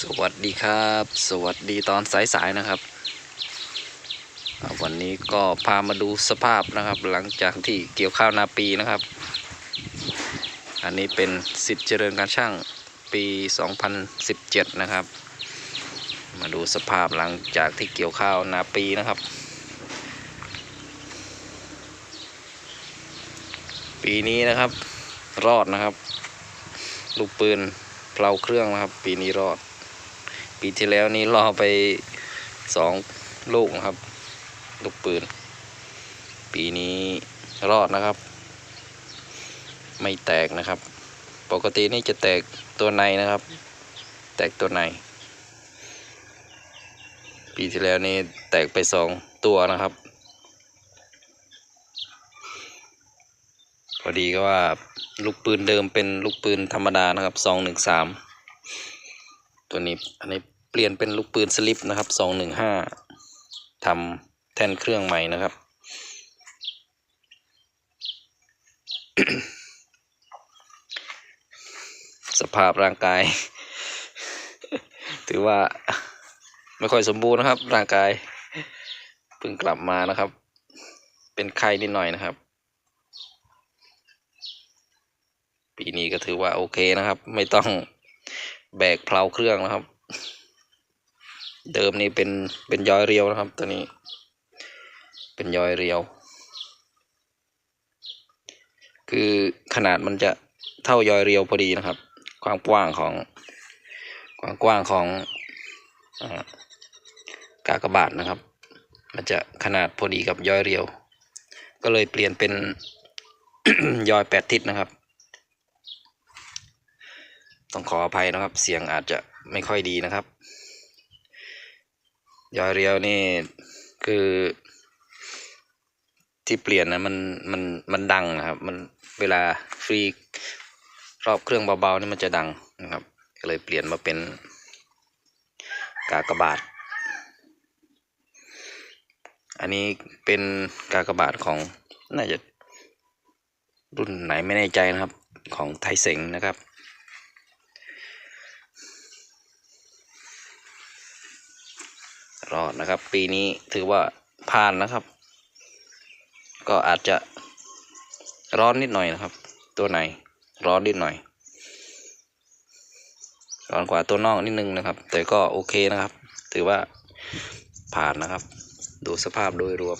สวัสดีครับ สวัสดีตอนสายๆนะครับ วันนี้ก็พามาดูสภาพนะครับ หลังจากที่เกี่ยวข้าวนาปีนะครับ อันนี้เป็นสิทธิ์เจริญการช่างปี 2017 นะครับ มาดูสภาพหลังจากที่เกี่ยวข้าวนาปีนะครับ ปีนี้นะครับรอดนะครับ ลูกปืนเพลาเครื่องนะครับ ปีนี้รอด ปีที่แล้วนี้ล่อไปสองลูกนะครับ ลูกปืน ปีนี้รอดนะครับ ไม่แตกนะครับ ปกตินี่จะแตกตัวในนะครับ แตกตัวใน ปีที่แล้วนี่แตกไปสองตัวนะครับ พอดีก็ว่าลูกปืนเดิมเป็นลูกปืนธรรมดานะครับสองหนึ่งสามตัวนี้อันนี้ เปลี่ยนเป็นลูกปืนสลิปนะครับสองหนึ่งห้าทำแท่นเครื่องใหม่นะครับ สภาพร่างกาย ถือว่าไม่ค่อยสมบูรณ์นะครับ ร่างกายเพิ่งกลับมานะครับ เป็นไข้นิดหน่อยนะครับ ปีนี้ก็ถือว่าโอเคนะครับ ไม่ต้องแบกเพลาเครื่องนะครับ เดิมนี่เป็นเป็นยอยเรียวนะครับตัวนี้ เป็นยอยเรียว คือขนาดมันจะเท่ายอยเรียวพอดีนะครับ ความกว้างของความกว้างของอกากบาทนะครับ มันจะขนาดพอดีกับยอยเรียว ก็เลยเปลี่ยนเป็นยอยแปดทิศนะครับ ต้องขออภัยนะครับ เสียงอาจจะไม่ค่อยดีนะครับ ยอเรียวนี่คือที่เปลี่ยนนะมันมันมันดังนะครับ มันเวลาฟรีรอบเครื่องเบาๆนี่มันจะดังนะครับก็เลยเปลี่ยนมาเป็นกากบาท อันนี้เป็นกากบาทของน่าจะรุ่นไหนไม่แน่ใจนะครับของไทเสงนะครับ รอดนะครับ ปีนี้ถือว่าผ่านนะครับ ก็อาจจะร้อนนิดหน่อยนะครับ ตัวไหนร้อนนิดหน่อย ร้อนกว่าตัวนอกนิดนึงนะครับ แต่ก็โอเคนะครับ ถือว่าผ่านนะครับ ดูสภาพโดยรวม